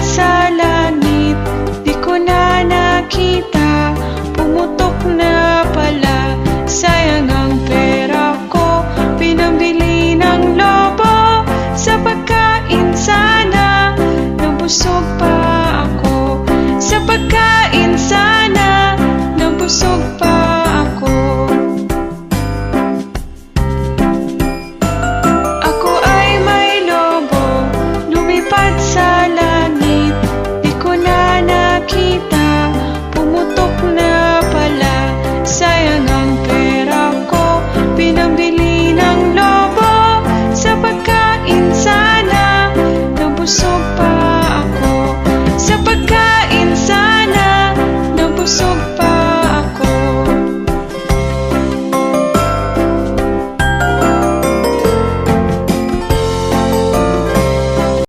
sa langit Di ko na nakita. Pumutok na pala Sayang ang pera ko. Pinambili ng lobo Sa pagkain sana. Nabusog pa ako. Sa